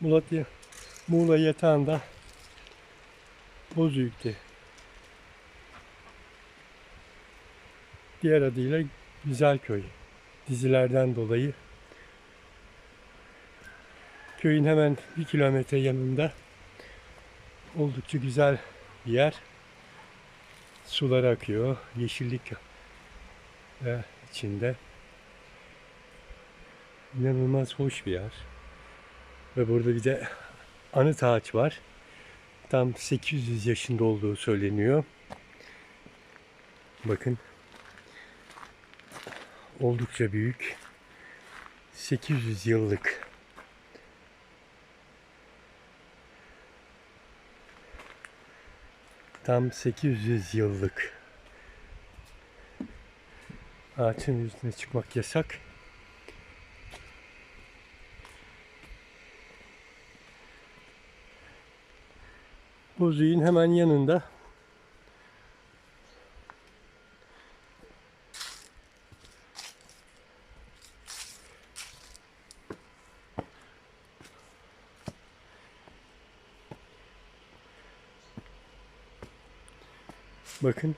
Muğla, Muğla yatağında Bozüyük'te. Diğer adıyla Güzelköy. Dizilerden dolayı köyün hemen bir kilometre yanında oldukça güzel bir yer. Sular akıyor, yeşillik ve içinde. İnanılmaz hoş bir yer. Ve burada bir de anıt ağaç var. Tam 800 yaşında olduğu söyleniyor. Bakın. Oldukça büyük. 800 yıllık. Tam 800 yıllık. Ağaçın üstüne çıkmak yasak. Bozüyük'ün hemen yanında Bakın.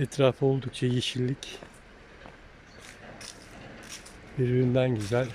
Etrafı oldukça yeşillik. Birbirinden güzel.